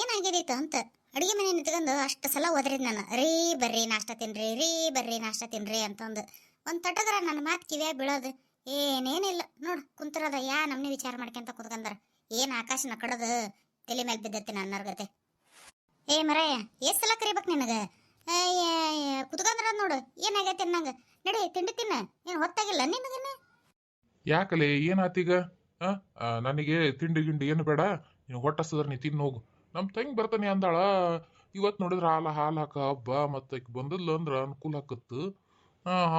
ಏನಾಗಿದೈತೆ ಅಂತ. ಅಡುಗೆ ಮನೆ ನಿಂತ್ಕೊಂಡು ಅಷ್ಟು ಸಲ ಓದ್ರಿ ನಾನು. ರೀ ಬರ್ರಿ ನಾಷ್ಟ ತಿನ್ರಿ, ರೀ ಬರ್ರಿ ನಾಷ್ಟ ತಿನ್ರಿ ಅಂತಂದು. ಒಂದು ತಟದ್ರ ನನ್ನ ಮಾತು ಕಿವ್ಯಾ ಬೀಳೋದು? ಏನೇನಿಲ್ಲ. ನೋಡು, ಕುಂತಿರೋದ ಯಾ ನಮ್ಮನೆ ವಿಚಾರ ಮಾಡ್ಕೊಂತ ಕುತ್ಕಂದ್ರ ಏನು ಆಕಾಶ ಕಡದು ತಲೆ ಮೇಲೆ ಬಿದ್ದೈತಿ ನನ್ನ ಗತೆ ಏ ಮರಾಯ, ಎಷ್ಟು ಸಲ ಕರಿಬೇಕು ನಿನಗ? ಕುತ್ಕಂದ್ರ ನೋಡು ಏನಾಗೈತೆ ನಂಗೆ ನಡಿ, ತಿಂಡಿ ತಿನ್ನ. ಏನು ಹೊತ್ತಾಗಿಲ್ಲ ನಿನಗೇನೆ ಯಾಕಲೆ ಏನಾತೀಗ ನನಗೆ ತಿಂಡಿ ಗಿಂಡಿ ಏನು ಬೇಡ? ನೀನು ಹೊಟ್ಟಸ್ತದ್ರ ನೀ ತಿನ್ನೋಗು. ನಮ್ಮ ತಂಗಿ ಬರ್ತಾನೆ ಅಂದಾಳ ಇವತ್ತು ನೋಡಿದ್ರೆ ಹಾಲು ಹಾಲು ಹಾಕ, ಹಬ್ಬ, ಮತ್ತೆ ಆಕಿ ಬಂದದ್ಲು ಅಂದ್ರ ಅನುಕೂಲ ಆಕತ್ತು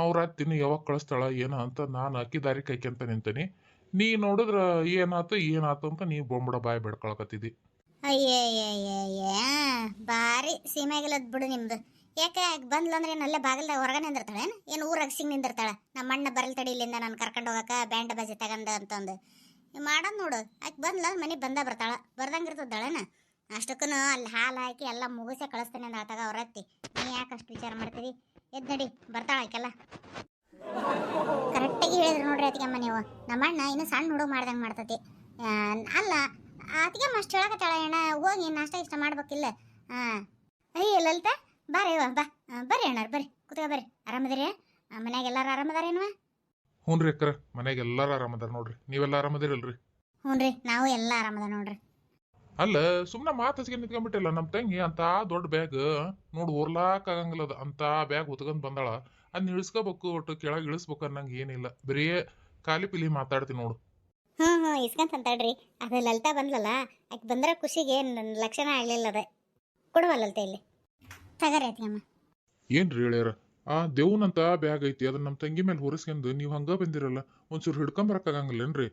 ಅವ್ರ ತಿನ್ನು ಯಾವಾಗ ಕಳಿಸ್ತಾಳ, ಏನ ಅಂತ ನಾನು ಅಕ್ಕಿ ದಾರಿ ಕೈಕ್ಯಂತ ನಿಂತೀನಿ. ನೀ ನೋಡಿದ್ರ ಏನಾತು ಏನಾತು ಅಂತ ನೀ ಬೊಂಬಡ ಬಾಯಿ ಬೆಡ್ಕೊಳಕತ್ತಿದಿ. ಅಯ್ಯಯ್ಯಯ್ಯಯ್ಯ, ಭಾರಿ ಸೀಮೆಗಿಲ್ಲದ್ ಬಿಡು ನಿಮ್ದು. ಯಾಕೆ ಬಂದ್ಲು ಅಂದ್ರೆ ಏನು ಅಲ್ಲೇ ಬಾಗಿಲ್ದಾಗ ಹೊರಗೆ ನಿಂದಿರ್ತಾಳೆ ಏನು? ಊರಾಗ ಸಿಂಗ್ ನಿಂದಿರ್ತಾಳೆ? ನಮ್ಮ ಅಣ್ಣ ಬರಲ್ ತಡಿ ಇಲ್ಲಿಂದ ನಾನು ಕರ್ಕೊಂಡು ಹೋಗಕ, ಬ್ಯಾಂಡ್ ಬಾಜಿ ತಗಂದ ಅಂತಂದು. ಮಾಡೋದು ನೋಡು. ಆಕೆ ಬಂದ್ಲ ಮನೆ ಬಂದ ಬರ್ತಾಳ. ಬರ್ದಂಗೆ ಇರ್ತದ್ದಾಳೇನ ಅಷ್ಟಕ್ಕೂ ಅಲ್ಲಿ ಹಾಲು ಹಾಕಿ ಎಲ್ಲ ಮುಗಿಸೇ ಕಳಿಸ್ತೇನೆ ಅಂತ ಆತಾಗ ಅವ್ರ ಅತ್ತಿ. ನೀ ಯಾಕೆ ಅಷ್ಟು ವಿಚಾರ ಮಾಡ್ತೀರಿ ಎದ್ದು ನಡಿ ಬರ್ತಾಳ ಆಕೆಲ್ಲ ಕರೆಕ್ಟಾಗಿ ಹೇಳಿದ್ರು ನೋಡ್ರಿ ಅತ್ತಿಗೆಮ್ಮ ನೀವು. ನಮ್ಮ ಅಣ್ಣ ಇನ್ನು ಸಣ್ಣ ಹುಡುಗ ಮಾಡ್ದಂಗೆ ಮಾಡ್ತತಿ. ಅಲ್ಲ ಅತ್ತಿಗೆಮ್ಮ ಅಷ್ಟು ಹೇಳಕತ್ತಾಳ ಅಣ್ಣ ಹೋಗಿ ನಾಷ್ಟ ಇಷ್ಟ ಮಾಡ್ಬೇಕಿಲ್ಲ? ಹಾಂ ಅಯ್ಯ ಲಲಿತಾ ಬಾರಿ ಬಾ ಬರ್ರಿ ಅಣ್ಣ ಬರ್ರಿ ಕುತ್ಕ ಬರ್ರಿ. ಆರಾಮದಿರಿ? ಮನ್ಯಾಗ ಎಲ್ಲಾರು ಆರಾಮದಾರೇನ್ವ ಹ್ಞೂ ರೀ ಅಕ್ಕರ ಮನೆಗೆ ಎಲ್ಲಾರು ಆರಾಮದಾರ ನೋಡ್ರಿ. ನೀವೆಲ್ಲ ಆರಾಮದಿರಲ್ರಿ? ಹ್ಞೂ ರೀ ನಾವು ಎಲ್ಲ ಆರಾಮದ ನೋಡ್ರಿ. ಅಲ್ಲ ಸುಮ್ಮನೆ ಮಾತು ಹಚ್ಕೊಂಡು ನಿಂತ್ಕೊಂಡ್ಬಿಟ್ಟಿಲ್ಲ ನಮ್ಮ ತಂಗಿ ಅಂತ ದೊಡ್ಡ ಬ್ಯಾಗ್ ನೋಡು ಓರ್ಲಾಕ್ ಆಗಂಗಿಲ್ಲ ಅದು ಅಂತ ಬ್ಯಾಗ್ ಹೊತ್ಕೊಂಡ್ ಬಂದಾಳ. ಅದ್ನ ಇಳಿಸ್ಕೋಬೇಕು ಒಟ್ಟು ಕೆಳಗೆ ಇಳಿಸ್ಬೇಕು ಅನ್ನಂಗೆ ಏನಿಲ್ಲ. ಬರೀ ಖಾಲಿ ಪಿಲಿ ಮಾತಾಡ್ತೀನಿ ನೋಡು. ಹ್ಞೂ ಹ್ಞೂ ಇಸ್ಕೊಂತ ಅಂತಾಳ್ರಿ ಅದು ಲಲಿತಾ ಬಂದ್ಲಲ್ಲ ಆಕೆ ಬಂದ್ರೆ ಖುಷಿಗೆ ನನ್ನ ಲಕ್ಷಣ ಆಗಲಿಲ್ಲ ಅದ. ಕೊಡುವ ಲಲಿತಾ ಇಲ್ಲಿ. ತಗರಿ ಅತ್ತಿಗೆಮ್ಮ ಏನ್ರಿ ಹೇಳ್ಯಾರ? ಆ ದೇವ್ನಂತ ಬ್ಯಾಗ್ ಐತಿ ಅದನ್ನ ನಮ್ಮ ತಂಗಿ ಮೇಲೆ ಹೊರಿಸ್ಕೊಂಡು ನೀವು ಹಂಗ ಬಂದಿರಲ್ಲ ಒಂಚೂರು ಹಿಡ್ಕೊಂಬರಕ್ಕಾಗಂಗಿಲ್ಲೇನ್ರಿ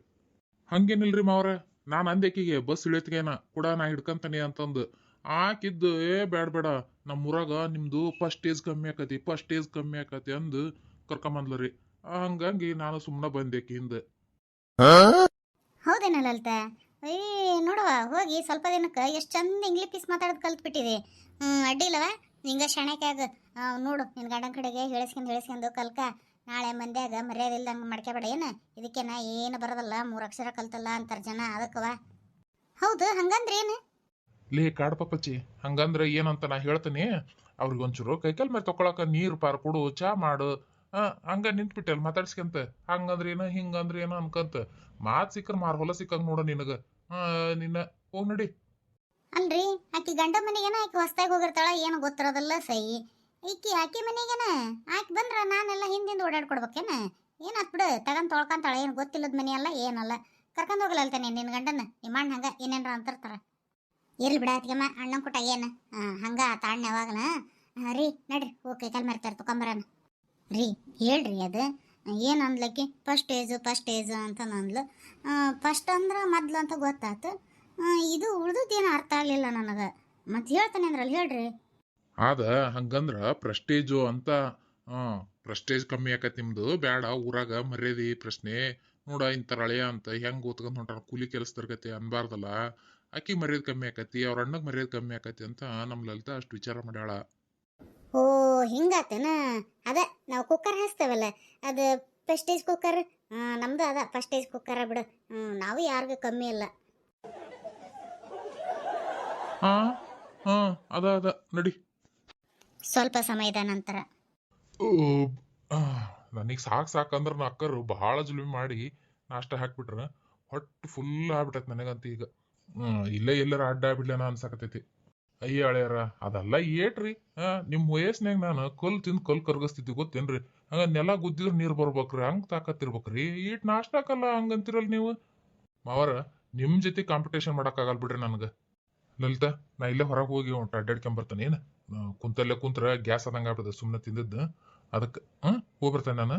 ಹಂಗೇನಿಲ್ರಿ ಮಾವ್ರ? ನಾನು ಅಂದೆಕಿಗೆ ಬಸ್ ಇಳಿತ್ಗೇನ ಕೂಡ ನಾ ಹಿಡ್ಕಂತಾನೆ ಅಂತಂದು. ಆಕಿದ್ದು, ಏ, ಬ್ಯಾಡ, ಬೇಡ. ನಮ್ಮೂರಾಗ ನಿಮ್ಮದು ಫಸ್ಟ್ ಏಜ್ ಕಮ್ಮಿ ಆಕತಿ ಫಸ್ಟ್ ಏಜ್ ಕಮ್ಮಿ ಆಕತಿ ಅಂದು ಕರ್ಕೊಂಬಂದ್ಲರಿ ಹಂಗಾಗಿ ನಾನು ಸುಮ್ಮನೆ ಬಂದೇಕಿ ಹಿಂದೆ ಹೌದೇನ ಲಲಿತ? ಏ, ನೋಡವ, ಹೋಗಿ ಸ್ವಲ್ಪ ದಿನಕ್ಕೆ ಎಷ್ಟು ಚಂದ ಇಂಗ್ಲಿಷ್ ಪೀಸ್ ಮಾತಾಡೋದು ಕಲ್ತ್ಬಿಟ್ಟಿದೆ. ಹ್ಞೂ ಅಡ್ಡಿಲ್ಲವ ನಿಂಗ ಆಗ. ನೋಡು ನಿನ್ನ ಗಂಡನ ಕಡೆಗೆ ಹೇಳಿಸ್ಕೊಂಡು ಹೇಳಿಸ್ಕೊಂಡು ಕಲ್ಕ. ನಾಳೆ ಮಂದ್ಯಾಗ ಮರ್ಯಾದೆ ಇಲ್ದಂಗೆ ಮಾಡ್ಕೋಬೇಡ ಏನು? ಇದಕ್ಕೇನ ಏನು ಬರೋದಲ್ಲ ಮೂರು ಅಕ್ಷರ ಕಲ್ತಲ್ಲ ಅಂತಾರೆ ಜನ ಅದಕ್ಕವ ಹೌದು ಹಂಗಂದ್ರೆ ಏನು? ಲೇ ಕಾಡ್ ಪಪ್ಪಚ್ಚಿ ಹಂಗಂದ್ರೆ ಏನಂತ ನಾ ಹೇಳ್ತೀನಿ ಅವ್ರಿಗೆ ಒಂಚೂರು ಕೈಕಾಲ್ ಮೇಲೆ ತಕೊಳಕ ನೀರು ಪಾರ್ ಕೊಡು ಚಾ ಮಾಡು. ಹಂಗ ನಿಂತ್ಬಿಟ್ಟಲ್ ಮಾತಾಡ್ಸ್ಕಂತ. ಹಂಗಂದ್ರೆ ಏನ ಹಿಂಗಂದ್ರೆ ಏನೋ ಅನ್ಕಂತ. ಮಾತ್ ಸಿಕ್ಕರ್ ಮಾರ್ ಹೊಲ ಸಿಕ್ಕಂಗ್ ನೋಡ ನಿನಗ. ನಿನ್ನ ಹೋಗ್ ನಡಿ. ಅಲ್ರಿ ಆಕಿ ಗಂಡ ಮನೆಗೇನ ಆಕಿ ಹೊಸ್ದಾಗಿ ಹೋಗಿರ್ತಾಳ ಏನು ಗೊತ್ತಿರೋದಲ್ಲ ಸೈ. ಈಕಿ ಆಕಿ ಮನೆಗೇನ? ಆಕಿ ಬಂದ್ರ ನಾನೆಲ್ಲ ಹಿಂದಿಂದ ಓಡಾಡ್ಕೊಡ್ಬೇಕೇನ? ಏನಾತ್ ಬಿಡು ತಗೊಂಡ್ ತೊಳ್ಕೊಂತಾಳೆ, ಏನು ಗೊತ್ತಿಲ್ಲದ ಮನೆ ಅಲ್ಲ, ಏನಲ್ಲ. ಕರ್ಕೊಂಡ್ ಹೋಗಲಲ್ತಾನೆ ನಿನ್ನ ಗಂಡನ ನಿಮ್ಮ ಅಣ್ಣ ಹಂಗ ಏನೇನ್ರ ಅಂತಿರ್ತಾರ. ಇರ್ಲಿ ಬಿಡ ಅತ್ಗೆಮ್ಮ ಅಣ್ಣನ ಕುಟ ಏನು? ಹಂಗ ತಾಣ್ಣ ಯಾವಾಗನ? ರೀ, ನಡ್ರಿ ಓಕೆ ಕಲ್ ಮರ್ತಾರೆ ತೊಗೊಂಬರಣ ರೀ, ಹೇಳ್ರಿ ಅದು. ಏನು ಅಂದ್ಲಕ್ಕಿ? ಫಸ್ಟ್ ಏಜು ಫಸ್ಟ್ ಏಜು ಅಂತ ಅಂದ್ಲು. ಫಸ್ಟ್ ಅಂದ್ರೆ ಮೊದ್ಲು ಅಂತ ಗೊತ್ತಾತು. ಇದು ಇದು ಏನು ಅರ್ಥ ಆಗ್ಲಿಲ್ಲ ನನಗೆ. ಮತ್ತೆ ಹೇಳ್ತಾನೆ ಅಂದ್ರಲ್ಲಿ, ಹೇಳ್ರಿ. ಆದ ಹಂಗಂದ್ರ ಪ್ರಸ್ಟೇಜು ಅಂತ ಹಾ ಪ್ರೆಸ್ಟೇಜ್ ಕಮ್ಮಿ ಆಕತ್ ನಿಮ್ದು. ಬ್ಯಾಡ ಊರಾಗ ಮರ್ಯಾದಿ ಪ್ರಶ್ನೆ. ನೋಡ ಇಂತ ಹಳೆಯ ಅಂತ ಹೆಂಗ್ ಓದ್ಕೊಂಡ್ ಹೊಂಟಾರ ಕೂಲಿ ಕೆಲಸದರ್ಗತಿ ಅನ್ಬಾರ್ದಲ್ಲ. ಅಕ್ಕಿ ಮರ್ಯಾದೆ ಕಮ್ಮಿ ಆಕತಿ ಅವ್ರ ಅಣ್ಣಗ್ ಮರ್ಯಾದೆ ಕಮ್ಮಿ ಆಕತಿ ಅಂತ ನಮ್ ಲಲಿತಾ ಅಷ್ಟು ವಿಚಾರ ಮಾಡ್ಯಾಳ. ಓ ಹಿಂಗಾತೇನ? ಅದ ನಾವು ಕುಕ್ಕರ್ ಹಾಸ್ತೇವಲ್ಲ ಅದು ಪ್ರೆಸ್ಟೇಜ್ ಕುಕ್ಕರ್ ನಮ್ದು ಅದ ಪ್ರೆಸ್ಟೇಜ್ ಕುಕ್ಕರ ಬಿಡು. ನಾವು ಯಾರಿಗೂ ಕಮ್ಮಿ ಇಲ್ಲ ಹಾ ಹಾ ಅದ ಅದ ನಡಿ. ಸ್ವಲ್ಪ ಸಮಯದ ನಂತರ. ನನಗೆ ಸಾಕ್ ಸಾಕಂದ್ರ ನಾ ಅಕ್ಕರು ಬಹಳ ಜುಲುಮೆ ಮಾಡಿ ನಾಷ್ಟ ಹಾಕ್ಬಿಟ್ರ. ಹೊಟ್ಟು ಫುಲ್ ಆಗ್ಬಿಟ್ಟೈತಿ ನನಗಂತ ಈಗ. ಇಲ್ಲೇ ಎಲ್ಲರ ಅಡ್ಡ ಅನ್ಸಕತೈತಿ ಅಯ್ಯ ಅಳೆಯರ ಅದೆಲ್ಲ ಏಟ್ರಿ? ಹಾ ನಿಮ್ ವಯಸ್ಸಿನಾಗ ನಾನು ಕಲ್ ತಿಂದು ಕಲ್ ಕರ್ಗಸ್ತಿದ್ವಿ ಗೊತ್ತೇನ್ರಿ? ಹಂಗ ನೆಲ ಗುದ್ದಿದ್ರೆ ನೀರು ಬರ್ಬೇಕ್ರಿ, ಹಂಗ್ ತಾಕತ್ತಿರ್ಬೇಕ್ರಿ. ಈಟ್ ನಾಷ್ಟಾಕಲ್ಲ ಹಂಗಂತಿರಲ್ ನೀವು? ಮಾವರ ನಿಮ್ಮ ಜೊತೆ ಕಾಂಪಿಟೇಷನ್ ಮಾಡಕ್ಕಾಗಲ್ ಬಿಡ್ರಿ ನನಗೆ. ಲಲಿತಾ, ನಾ ಇಲ್ಲೇ ಹೊರಗೆ ಹೋಗಿ ಹೊಂಟ ಅಡ್ಡಾಡ್ಕೊಂಬರ್ತಾನೆ ಏನು? ಕುಂತಲ್ಲೇ ಕುಂತ್ರ ಗ್ಯಾಸ್ ಆದಂಗ ಆಗ್ಬಿಡ್ತದೆ ಸುಮ್ಮನೆ ತಿಂದದ್ದು. ಅದಕ್ಕೆ ಹಾಂ ಹೋಗ್ಬಿಡ್ತೇನೆ ನಾನು.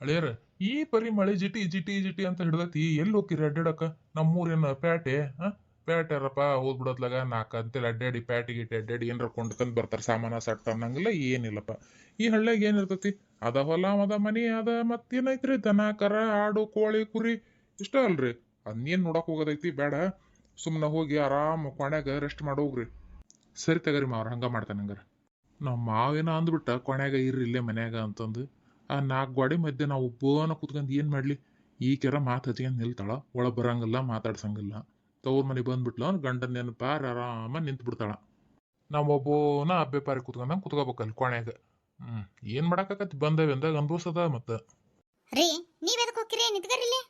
ಅಳಿಯರ, ಈ ಪರಿ ಮಳೆ ಜಿಟಿ ಜಿಟಿ ಜಿಟಿ ಅಂತ ಹಿಡ್ದತಿ, ಎಲ್ಲಿ ಹೋಗಿರಿ ಅಡ್ಡಾಡಕ್ಕೆ ನಮ್ಮೂರೇನು ಪ್ಯಾಟೆ ಹಾ ಪ್ಯಾಟೆರಪ್ಪ ಹೋಗ್ಬಿಡೋದ್ಲಾಗ ನಾಲ್ಕು ಅಂತೇಳಿ ಅಡ್ಡಾಡಿ ಪ್ಯಾಟಿ ಗಿಟಿ ಅಡ್ಡಾಡಿ ಏನಾರ ಕೊಂಡ್ಕೊಂಡ್ ಬರ್ತಾರ, ಸಾಮಾನ ಸಟ್ಟ ಅನ್ನಂಗಿಲ್ಲ, ಏನಿಲ್ಲಪ್ಪ. ಈ ಹಳ್ಳ್ಯಾಗ ಏನಿರ್ತೈತಿ ಅದ ಹೊಲ, ಅದ ಮನಿ, ಅದ ಮತ್ತೇನೈತ್ರಿ ದನ, ಕರ, ಆಡು, ಕೋಳಿ, ಕುರಿ, ಇಷ್ಟ ಅಲ್ರಿ. ಅದನ್ನೇನು ನೋಡಕ್ ಹೋಗೋದೈತಿ, ಬೇಡ. ಸುಮ್ಮನೆ ಹೋಗಿ ಆರಾಮ್ ಕೋಣ್ಯಾಗ ರೆಸ್ಟ್ ಮಾಡೋಗ್ರಿ ಸರಿ ತಗರಿ ಮಾವ್ರ ಹಂಗ ಮಾಡ್ತಾನೆ ಹಂಗಾರ. ನಮ್ಮ ಮಾವೇನ ಅಂದ್ಬಿಟ್ಟ ಕೊನೆಗ ಇರ್ರಿ ಇಲ್ಲೇ ಮನ್ಯಾಗ ಅಂತಂದು. ಆ ನಾಲ್ಕು ಗೋಡೆ ಮಧ್ಯೆ ನಾವು ಒಬ್ಬನ ಕುತ್ಕೊಂಡು ಏನ್ ಮಾಡ್ಲಿ? ಈ ಕೆರ ಮಾತು ಹಚ್ಕೊಂಡ್ ನಿಲ್ತಾಳ ಒಳ ಬರಂಗಿಲ್ಲ ಮಾತಾಡ್ಸಂಗಿಲ್ಲ. ತವ್ರ ಮನೆ ಬಂದ್ಬಿಟ್ಲ ಅವ್ನ ಗಂಡನ ನೆನಪಾರ ಆರಾಮ ನಿಂತು ಬಿಡ್ತಾಳ ನಾವು ಒಬ್ಬನ ಅಬ್ಬೆ ಪಾರಿ ಕುತ್ಕೊಂಡಂಗೆ ಕುತ್ಕೋಬೇಕಲ್ಲಿ ಕೊನೆಗೆ ಹ್ಮ್ ಏನು ಮಾಡಕ್ಕಾಕತಿ ಬಂದೇವೆ ಅಂದಾಗ ಅನ್ಭವಿಸದ ಮತ್ತ. ರೀ ನೀವ್ ಎದಕ್ ಹೋಗಿರಿ ನಿಂತ್ಕರಿಲ್ಲಿ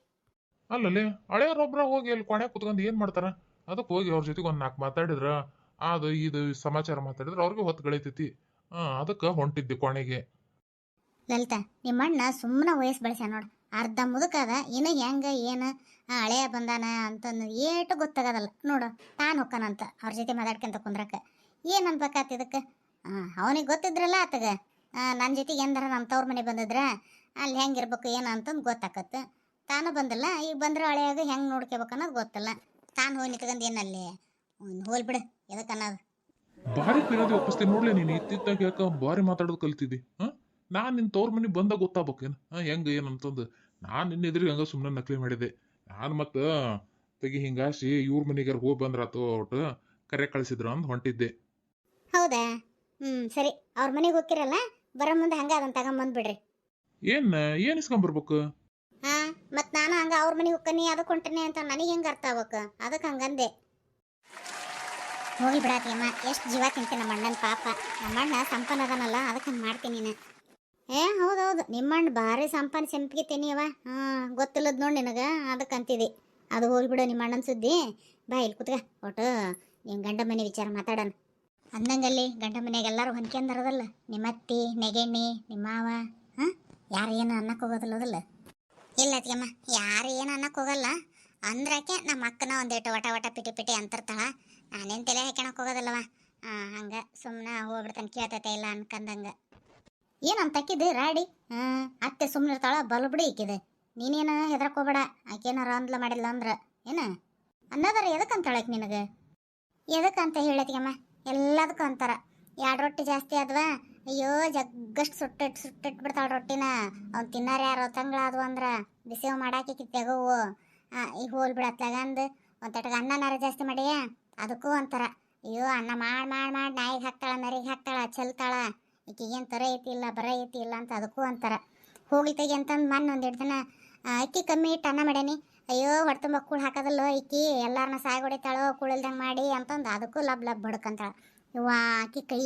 ಅಲ್ಲಲ್ಲಿ ಹಳೆಯವ್ರೊಬ್ರ ಹೋಗಿ ಅಲ್ಲಿ ಕೊನೆ ಕುತ್ಕೊಂಡು ಏನು ಮಾಡ್ತಾರ? ಅದಕ್ಕೆ ಹೋಗಿ ಅವ್ರ ಜೊತೆಗೆ ಒಂದು ನಾಲ್ಕು ಮಾತಾಡಿದ್ರ ಅದು ಇದು ಸಮಾಚಾರ ಮಾತಾಡಿದ್ರೆ ಅವ್ರಿಗೆ ಹೊತ್ತು ಗಳಿತೈತಿ. ಅದಕ್ಕೆ ಹೊಂಟಿದ್ದೆ ಕೊನೆಗೆ. ಲಲಿತಾ, ನಿಮ್ಮ ಅಣ್ಣ ಸುಮ್ಮನೆ ವಯಸ್ಸು ಬೆಳೆಸ ನೋಡು. ಅರ್ಧ ಮುದುಕದ ಇನ್ನು ಹೆಂಗ, ಏನು ಹಳೆಯ ಬಂದಾನ ಅಂತಂದು ಏಟು ಗೊತ್ತಾಗದಲ್ಲ. ನೋಡು, ತಾನು ಹೊಕ್ಕನಂತ ಅವ್ರ ಜೊತೆ ಮಾತಾಡ್ಕೊಂತ ಕುಂದ್ರಕ ಏನು ಅನ್ಬೇಕಾತ್ ಇದಕ್ಕೆ? ಅವನಿಗೆ ಗೊತ್ತಿದ್ರಲ್ಲ ಆತಗ. ನನ್ನ ಜೊತೆಗೆ ಎಂದರ ನಮ್ಮ ತವ್ರ ಮನೆ ಬಂದಿದ್ರ, ಅಲ್ಲಿ ಹೆಂಗಿರ್ಬೇಕು ಏನು ಅಂತಂದು ಗೊತ್ತಾಕತ್ತ ತಾನು ಬಂದಿಲ್ಲ, ಈಗ ಬಂದ್ರೆ ಹಳೆಯಾಗ ಹೆಂಗೆ ನೋಡ್ಕೋಬೇಕನ್ನೋದು ಗೊತ್ತಿಲ್ಲ. ತಾನು ಹೋಗಿ ನಿಂತ್ಕೊಂಡು ಏನಲ್ಲಿ? ಹೋಲ್ ಬಿಡು. ಎದಕ್ಕೆ ಅನ್ನೋದು? ಬಾರಿ ಪಿರಾದಿ ಒಪ್ಪಿಸ್ತೆ ನೋಡ್ಲಿ ನೀನು ಇತ್ತಿತ್ತಾಗ ಯಾಕ ಬಾರಿ ಮಾತಾಡೋದು ಕಲ್ತಿದ್ದಿ ಹಾಂ? ನಾನು ನಿನ್ನ ತವ್ರ ಮನೆ ಬಂದಾಗ ಗೊತ್ತಾಗ್ಬೇಕೇನು? ಹಾಂ ಹೆಂಗೆ ಏನು ಅಂತಂದು. ನಾನು ನಿನ್ನ ಎದುರಿಗೆ ಹಂಗ ಸುಮ್ಮನೆ ನಕಲಿ ಮಾಡಿದೆ. ನಾನು ಮತ್ತೆ ತೆಗಿ ಹಿಂಗಾಸಿ ಇವ್ರ ಮನೆಗಾರ ಹೋಗಿ ಬಂದ್ರಾತು ಒಟ್ಟು ಕರೆ ಕಳಿಸಿದ್ರು ಅಂದ್ ಹೊಂಟಿದ್ದೆ. ಹೌದಾ? ಹ್ಮ್ ಸರಿ. ಅವ್ರ ಮನೆಗೆ ಹೋಗಿರಲ್ಲ ಬರೋ ಮುಂದೆ ಹಂಗೆ ಅದನ್ನು ತಗೊಂಬಂದ್ಬಿಡ್ರಿ ಏನ್ ಏನ್ ಇಸ್ಕೊಂಬರ್ಬೇಕು? ಹಾ ಮತ್ ನಾನು ಹಂಗ ಅವ್ರ ಮನೆಗೆ ಹೋಗ್ಕನಿ ಅದಕ್ಕೆ ಹೊಂಟನಿ ಅಂತ ನನಗೆ ಹೆಂಗ ಅರ್ಥ ಆಗ್ಬೇಕು? ಅದಕ್ಕೆ ಹಂಗಂದೆ. ಹೋಗಿ ಬಿಡಾತಿಯಮ್ಮ ಎಷ್ಟು ಜೀವ ತಿಂತೆ ನಮ್ಮ ಅಣ್ಣನ ಪಾಪ. ನಮ್ಮ ಅಣ್ಣ ಸಂಪನ್ ಅದನಲ್ಲ ಅದಕ್ಕೆ ಮಾಡ್ತೀನಿ ನೀನು. ಏ, ಹೌದೌದು, ನಿಮ್ಮ ಅಣ್ಣ ಭಾರಿ ಸಂಪನ್ ಸೆಂಪಿಗೆ ತಿನ್ನಿಯವ ಹಾಂ, ಗೊತ್ತಿಲ್ಲದ ನೋಡಿ ನಿನಗೆ ಅದಕ್ಕೆ ಅಂತಿದೆ. ಅದು ಹೋಗ್ಬಿಡು ನಿಮ್ಮ ಅಣ್ಣನ ಸುದ್ದಿ. ಬಾ ಇಲ್ಲಿ ಕುತ್ಕ. ಒಟ್ಟು ನಿಮ್ಮ ಗಂಡ ಮನೆ ವಿಚಾರ ಮಾತಾಡೋಣ. ಅಂದಂಗಲ್ಲಿ ಗಂಡ ಮನೆಗೆ ಎಲ್ಲರೂ ಹೊಂದ್ಕೊಂಡರದಲ್ಲ. ನಿಮ್ಮ ಅತ್ತಿ, ನೆಗೆಣ್ಣಿ, ನಿಮ್ಮ ಮಾವ, ಹಾಂ? ಯಾರು ಏನು ಅನ್ನಕ್ಕೆ ಹೋಗೋದಿಲ್ಲದಲ್ಲ ಇಲ್ಲ ಅತ್ತಿಗೆಮ್ಮ ಯಾರು ಏನು ಅನ್ನಕ್ಕೆ ಹೋಗಲ್ಲ. ಅಂದ್ರಕ್ಕೆ ನಮ್ಮ ಅಕ್ಕನ ಒಂದೇಟು ವಟ ವಟ ಪಿಟಿ ಪಿಟಿ ಅಂತಿರ್ತಾಳ. ನಾನೇನು ತಲೆ ಹಾಕ್ಯಣಕ್ಕೆ ಹೋಗೋದಿಲ್ಲವ? ಹಂಗೆ ಸುಮ್ಮನೆ ಹೋಗ್ಬಿಡ್ತಾನೆ ಕೇಳ್ತೈತೆ ಇಲ್ಲ ಅನ್ಕಂದಂಗೆ. ಏನು ಅಂತ ಅಕ್ಕಿದೆ ರಾಡಿ? ಹಾಂ ಅತ್ತೆ ಸುಮ್ಮನೆ ಇರ್ತಾಳ ಬಲ್ಬಿಡಿ ಇಕ್ಕಿದೆ ನೀನೇನು ಹೆದರ್ಕೋಬೇಡ ಆಕೇನಾರ ಅಂದ್ಲ ಮಾಡಿಲ್ಲ ಅಂದ್ರೆ. ಏನು? ಅನ್ನೋದಾರ ಎದಕ್ಕೆ ಆಕೆ ನಿನಗೆ? ಎದಕ್ಕೆ ಎದಕ್ಕಂತ ಹೇಳತ್ತಿಗಮ್ಮ ಎಲ್ಲದಕ್ಕೂ ಅಂತಾರ. ಎರಡು ರೊಟ್ಟಿ ಜಾಸ್ತಿ ಆದ್ವಾ? ಅಯ್ಯೋ, ಜಗ್ಗಷ್ಟು ಸುಟ್ಟಿಟ್ಟು ಸುಟ್ಟಿಟ್ಟು ಬಿಡ್ತಾಳ ರೊಟ್ಟಿನ. ಅವ್ನು ತಿನ್ನಾರ ಯಾರೋ ತಂಗಳಾದ್ವು ಅಂದ್ರೆ. ಬಿಸಿವು ಮಾಡಾಕಿ ತೆಗವು. ಈಗ ಹೋಲ್ ಬಿಡತ್ಲಾಗ ಅಂದು. ಒಂದು ತಟಗ ಅನ್ನನಾರ ಜಾಸ್ತಿ ಮಾಡಿಯ? ಅದಕ್ಕೂ ಅಂತಾರ ಅಯ್ಯೋ ಅನ್ನ ಮಾಡಿ ಮಾಡಿ ಮಾಡಿ, ನಾಯಿಗೆ ಹಾಕ್ತಾಳ, ನರಿಗೆ ಹಾಕ್ತಾಳ, ಚೆಲ್ತಾಳ ಈಕಿಗೇನು ತರ ಐತಿ ಇಲ್ಲ, ಬರ ಐತಿ ಇಲ್ಲ ಅಂತ ಅದಕ್ಕೂ ಅಂತಾರ ಹೋಗ್ಲಿ ತೆಗಿ ಅಂತಂದು ಮಣ್ಣು ಒಂದು ದಿನ ಅಕ್ಕಿ ಕಮ್ಮಿ ಇಟ್ಟು ಅನ್ನ ಮಾಡೇನಿ. ಅಯ್ಯೋ ಹೊಟ್ಟೆ ತುಂಬ ಕೂಳು ಹಾಕೋದಲ್ಲೋ ಇಕ್ಕಿ ಎಲ್ಲಾರನ್ನ ಸಾಯ್ ಹೊಡಿತಾಳೋ, ಕೂಳಿಲ್ದಂಗೆ ಮಾಡಿ ಅಂತಂದು ಅದಕ್ಕೂ ಲಬ್ ಲಬ್ ಬಡ್ಕಂತಾಳ. ಇವ ಆಕಿ ಕೈ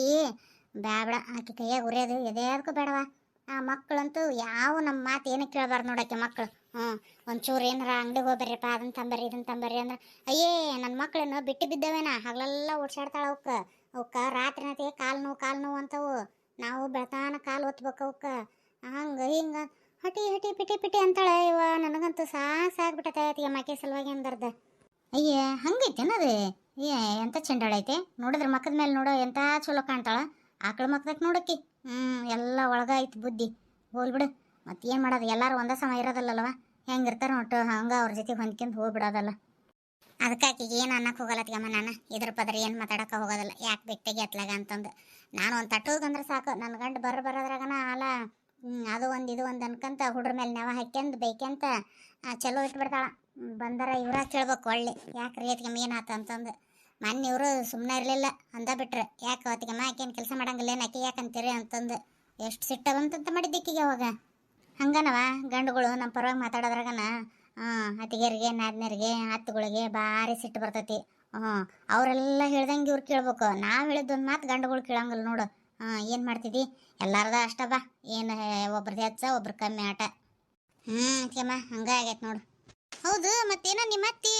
ಬೇಡ ಆಕಿ ಕೈಯಾಗ ಉರಿಯೋದು ಎದೇದಕ್ಕೂ ಬೇಡವಾ ಆ ಮಕ್ಕಳಂತೂ ಯಾವ ನಮ್ಮ ಮಾತು ಏನಕ್ಕೆ ಕೇಳಬಾರ್ದು ನೋಡಕ್ಕೆ ಮಕ್ಕಳು ಹ್ಞೂ ಒಂಚೂರು ಏನಾರ ಅಂಗಡಿಗೆ ಹೋಗ್ಬರ್ರಿಪ್ಪ ಅದನ್ನ ತಂಬರ್ರಿ ಇದನ್ನ ತಂಬರ್ರಿ ಅಂದ್ರೆ, ಅಯ್ಯೇ ನನ್ನ ಮಕ್ಕಳನ್ನು ಬಿಟ್ಟು ಬಿದ್ದವೇನ, ಹಗಲೆಲ್ಲ ಓಡ್ಸಾಡ್ತಾಳ ಅವಕ್ಕ. ಅವಕ್ಕ ರಾತ್ರಿ ನತಿ ಕಾಲು ನೋವು ಕಾಲು ನೋವು ಅಂತವು. ನಾವು ಬೆಳತಾನ ಕಾಲು ಒತ್ಬೇಕು ಅವಕ್ಕ. ಹಂಗೆ, ಹಿಂಗೆ, ಹಟಿ ಹಟಿ, ಪಿಟಿ ಪಿಟಿ ಅಂತಾಳೆ ಇವ. ನನಗಂತೂ ಸಾಕು ಸಾಕ್ಬಿಟ್ಟೈತಿ ಮಕ್ಕೆ ಸಲುವಾಗಿ ಅಂದರ್ದ ಅಯ್ಯ ಹಂಗೈತೇನದು ಏ ಚಂಡಾಳ ಐತೆ? ನೋಡಿದ್ರೆ ಮಕ್ಕದ ಮೇಲೆ ನೋಡೋ ಎಂತ ಚಲೋ ಕಾಣ್ತಾಳ? ಆಕಳ ಮಕ್ಕದಕ್ಕೆ ನೋಡಕ್ಕಿ. ಹ್ಞೂ ಎಲ್ಲ ಒಳಗಾಯ್ತು ಬುದ್ಧಿ. ಹೋಲ್ಬಿಡು ಮತ್ತೆ ಏನು ಮಾಡೋದು? ಎಲ್ಲರೂ ಒಂದೇ ಸಮ ಇರೋದಲ್ಲವ ಹೆಂಗಿರ್ತಾರ ಒಟ್ಟು ಹಂಗೆ ಅವ್ರ ಜೊತೆ ಹೊಂದ್ಕೊಂಡು ಹೋಗ್ಬಿಡೋದಲ್ಲ. ಅದಕ್ಕೆ ಆಕಿಗೆ ಏನು ಅನ್ನಕ್ಕೆ ಹೋಗಲ್ಲತ್ಗಮ್ಮ ನಾನು? ಇದ್ರ ಪದ್ರ ಏನು ಮಾತಾಡಕ್ಕೆ ಹೋಗೋದಿಲ್ಲ. ಯಾಕೆ ಬೆಟ್ಟಿಗೆ ಎತ್ಲಾಗ ಅಂತಂದು. ನಾನು ಒಂದು ತಟ್ಟೋದಂದ್ರೆ ಸಾಕು. ನನ್ನ ಗಂಡು ಬರ ಬರೋದ್ರಾಗನ ಅಲ್ಲ ಅದು ಒಂದು, ಇದು ಒಂದು ಅನ್ಕಂತ ಹುಡ್ರ ಮೇಲೆ ನೆವ ಹಾಕ್ಯಂದು ಬೇಕಂತ ಚಲೋ ಇಟ್ಬಿಡ್ತಾಳ. ಬಂದರೆ ಇವ್ರ ಕೇಳ್ಬೇಕು ಒಳ್ಳೆ. ಯಾಕೆ ರೀ ಅತ್ಗೆ ಏನಾತ ಅಂತಂದು. ಮೊನ್ನೆ ಇವರು ಸುಮ್ಮನೆ ಇರಲಿಲ್ಲ. ಅಂದ ಬಿಟ್ರೆ. ಯಾಕೆ ಅವತ್ತಿಗೆ ಆಕೇನು ಕೆಲಸ ಮಾಡಂಗಿಲ್ಲ ಏನು ಆಕೆ? ಯಾಕಂತೀರಿ ಅಂತಂದು. ಎಷ್ಟು ಸಿಟ್ಟ ಬಂತಂತ ಮಾಡಿದ್ದಕ್ಕಿಗೆ ಅವಾಗ. ಹಂಗನವ? ಗಂಡುಗಳು ನಮ್ಮ ಪರವಾಗಿ ಮಾತಾಡೋದ್ರಾಗನ ಅತ್ತಿಗೆರಿಗೆ, ನಾದ್ನರಿಗೆ ಹತ್ತುಗಳಿಗೆ ಭಾರಿ ಸಿಟ್ಟು ಬರ್ತೈತಿ. ಹ್ಞೂ ಅವರೆಲ್ಲ ಹೇಳ್ದಂಗೆ ಇವ್ರು ಕೇಳ್ಬೇಕು. ನಾವು ಹೇಳಿದ್ದೊಂದು ಮಾತು ಗಂಡುಗಳು ಕೇಳಂಗಿಲ್ಲ ನೋಡು. ಹಾಂ ಏನು ಮಾಡ್ತಿದ್ದಿ ಎಲ್ಲಾರದ ಅಷ್ಟ ಬಾ. ಏನು ಒಬ್ರದ್ದು ಹೆಚ್ಚ, ಒಬ್ರು ಕಮ್ಮಿ ಆಟ. ಹ್ಞೂ ಕೆಮ್ಮ ಹಂಗ ಆಗೈತೆ ನೋಡು. ಹೌದು, ಮತ್ತೇನೋ ನಿಮ್ಮ ಅತ್ತಿ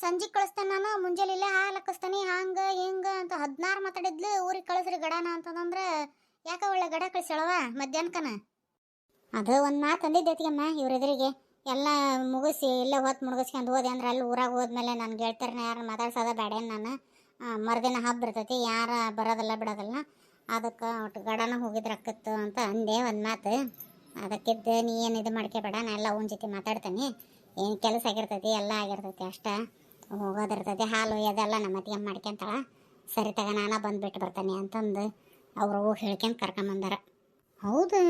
ಸಂಜೆ ಕಳಿಸ್ತಾನೆ ನಾನು, ಮುಂಜಾನೆ ಇಲ್ಲೇ ಹಾಲು ಹಾಕಿಸ್ತಾನೆ, ಹಂಗೆ, ಹಿಂಗೆ ಅಂತ ಹದಿನಾರು ಮಾತಾಡಿದ್ಲು, ಊರಿಗೆ ಕಳಿಸ್ರಿ ಗಡಾನ ಅಂತಂದ್ರೆ, ಯಾಕೆ ಒಳ್ಳೆ ಗಡ ಕಳಿಸ್ಯಾಳವ ಮಧ್ಯಾಹ್ನಕನ? ಅದು ಒಂದು ಮಾತು ಅಂದಿದ್ದೈತಿಗಮ್ಮ ಇವ್ರೆದುರಿಗೆ ಎಲ್ಲ ಮುಗಿಸಿ, ಇಲ್ಲೇ ಹೊತ್ತು ಮುಗಿಸ್ಕೊಂಡು ಹೋದೆ ಅಂದ್ರೆ ಅಲ್ಲಿ ಊರಾಗ ಹೋದ್ಮೇಲೆ ನನ್ನ ಗೆಳತಿಯರನ್ನ ಯಾರು ಮಾತಾಡ್ಸೋದ ಬೇಡೇನು ನಾನು? ಮರುದಿನ ಹಬ್ಬ ಇರ್ತೈತಿ, ಯಾರು ಬರೋದಿಲ್ಲ, ಬಿಡೋದಿಲ್ಲ. ಅದಕ್ಕೆ ಒಟ್ಟು ಗಡನ ಹೋಗಿದ್ರಕ್ಕತ್ತು ಅಂತ ಅಂದೆ ಒಂದು ಮಾತು. ಅದಕ್ಕಿದ್ದು ನೀ ಏನು ಇದು ಮಾಡ್ಕೋಬೇಡ ನಾನು ಎಲ್ಲ ಅವನ ಜೊತೆ ಮಾತಾಡ್ತೀನಿ. ಏನು ಕೆಲಸ ಆಗಿರ್ತೈತಿ, ಎಲ್ಲ ಆಗಿರ್ತೈತಿ ಅಷ್ಟೇ. ಹೋಗೋದಿರ್ತೈತಿ ಹಾಲು ಅದೆಲ್ಲ ನಮ್ಮ ಅತ್ತಿಗೆ ಮಾಡ್ಕೊಂತಾಳ. ಸರಿ ತಗ, ನಾನು ಬಂದುಬಿಟ್ಟು ಬರ್ತಾನೆ ಅಂತಂದು ಅವರು ಹೇಳ್ಕೊಂಡು ಕರ್ಕೊಂಬಂದಾರ. ಹೌದು?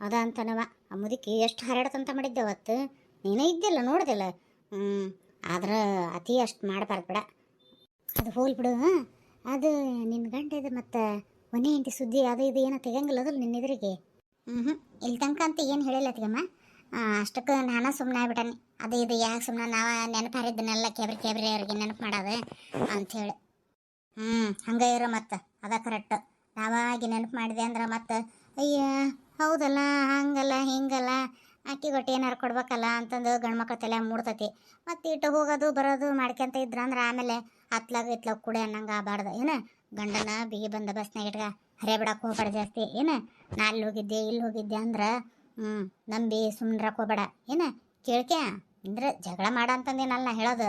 ಅದ ಅಂತನವ ಆ ಮುದುಕಿ ಎಷ್ಟು ಹರಡತಂತ ಮಾಡಿದ್ದೆ ಅವತ್ತು. ನೀನೇ ಇದ್ದಿಲ್ಲ, ನೋಡಿದಿಲ್ಲ. ಹ್ಞೂ ಆದ್ರೆ ಅತಿ ಅಷ್ಟು ಮಾಡಬಾರ್ದು ಬಿಡ. ಅದು ಹೋಲ್ ಬಿಡು ಅದು ನಿನ್ನ ಗಂಡ ಇದು ಮತ್ತು ಮನೆ ಇಂಟಿ ಸುದ್ದಿ ಅದು ಇದು ಏನೋ ತೆಗಂಗಿಲ್ಲ ಅದಲ್ಲ ನಿನ್ನ ಎದುರಿಗೆ. ಹ್ಞೂ ಹ್ಞೂ ಇಲ್ಲಿ ತನಕ ಅಂತ ಏನು ಹೇಳಿಲ್ಲ ತಿಗಮ್ಮ. ಅಷ್ಟಕ್ಕೆ ನಾನು ಸುಮ್ಮನೆ ಆಗ್ಬಿಟ್ಟಾನೆ. ಅದು ಇದು ಯಾಕೆ ಸುಮ್ಮನೆ ನಾವು ನೆನಪು ಹಾರಿದ್ದನ್ನೆಲ್ಲ ಕೆಬ್ರಿ ಕೆಬ್ರಿ ಅವ್ರಿಗೆ ನೆನಪು ಮಾಡೋದು ಅಂಥೇಳಿ ಹ್ಞೂ ಹಂಗೆ ಇರೋ ಮತ್ತೆ. ಅದ ಕರೆಕ್ಟ್ ನಾವಾಗಿ ನೆನಪು ಮಾಡಿದೆ ಅಂದ್ರೆ ಮತ್ತೆ, ಅಯ್ಯ ಹೌದಲ್ಲ, ಹಂಗಲ್ಲ, ಹಿಂಗಲ್ಲ, ಅಕ್ಕಿ ಗೊಟ್ಟಿ ಏನಾರು ಕೊಡ್ಬೇಕಲ್ಲ ಅಂತಂದು ಗಂಡ್ಮಕ್ಳ ತಲೆ ಮೂಡ್ತತಿ. ಮತ್ತು ಇಟ್ಟು ಹೋಗೋದು ಬರೋದು ಮಾಡ್ಕೊಂತ ಇದ್ರ ಅಂದ್ರೆ ಆಮೇಲೆ ಹತ್ಲಾಗ ಇತ್ಲಾಗ ಕುಡಿ ಅನ್ನಂಗೆ ಆಗಬಾರ್ದು. ಏನು? ಗಂಡನ ಬಿಗಿ ಬಂದ ಬಸ್ನಾಗ ಇಟ್ಕ ಹರೇ ಬಿಡಕ್ಕೆ ಹೋಗ್ಬೇಡ ಜಾಸ್ತಿ. ಏನು? ನಾ ಅಲ್ಲಿ ಹೋಗಿದ್ದೆ, ಇಲ್ಲಿ ಹೋಗಿದ್ದೆ ಅಂದ್ರೆ ಹ್ಞೂ ನಂಬಿ ಸುಮ್ಮನಿರಕ್ಕೆ ಹೋಗ್ಬೇಡ. ಏನು? ಕೇಳ್ಕೆ ಅಂದ್ರೆ ಜಗಳ ಮಾಡ ಅಂತಂದೇನಲ್ಲ ಹೇಳೋದು.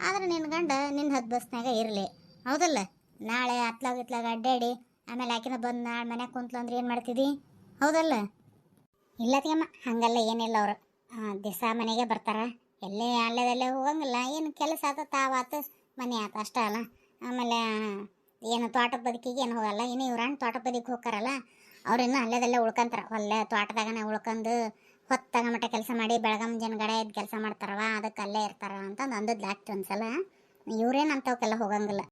ಆದ್ರೆ ನಿನ್ನ ಗಂಡ ನಿನ್ನ ಹತ್ತು ಬಸ್ನಾಗ ಇರಲಿ. ಹೌದಲ್ಲ? ನಾಳೆ ಹತ್ಲಾಗ ಇತ್ಲಾಗ ಅಡ್ಡಾಡಿ ಆಮೇಲೆ ಆಕಿನ ಬಂದು ನಾಳೆ ಮನೆಗೆ ಕುಂತ್ಲು ಅಂದ್ರೆ ಏನು ಮಾಡ್ತಿದ್ದಿ ಹೌದಲ್ಲ? ಇಲ್ಲತಿಯಮ್ಮ ಹಂಗಲ್ಲ, ಏನಿಲ್ಲ ಅವರು. ದಿವಸ ಮನೆಗೆ ಬರ್ತಾರ. ಎಲ್ಲೇ ಅಲ್ಲೇದಲ್ಲೇ ಹೋಗಂಗಿಲ್ಲ. ಏನು ಕೆಲಸ ಆತ ತಾವಾತ ಮನೆ ಆತ, ಅಷ್ಟೇ ಅಲ್ಲ. ಆಮೇಲೆ ಏನು ತೋಟದ ಬದುಕಿಗೆ ಏನು ಹೋಗಲ್ಲ. ಇನ್ನು ಇವ್ರಣ್ಣ ತೋಟದ ಬದುಕಿಗೆ ಹೋಗ್ತಾರಲ್ಲ ಅವ್ರಿನ್ನೂ ಅಲ್ಲೇದಲ್ಲೇ ಉಳ್ಕೊಂತಾರ. ಒಳ್ಳೆ ತೋಟದಾಗನೇ ಉಳ್ಕೊಂಡು ಹೊತ್ತಾಗ ಮಟ್ಟ ಕೆಲಸ ಮಾಡಿ ಬೆಳಗ ಮುಂಜಾನೆ ಗಡೆ ಕೆಲಸ ಮಾಡ್ತಾರವ ಅದಕ್ಕೆ ಅಲ್ಲೇ ಇರ್ತಾರ ಅಂತಂದು ಅಂದದ್ದು ಆಗ್ತಿ ಒಂದ್ಸಲ. ಇವ್ರೇನು ಅಂಥವಕ್ಕೆಲ್ಲ ಹೋಗಂಗಿಲ್ಲ.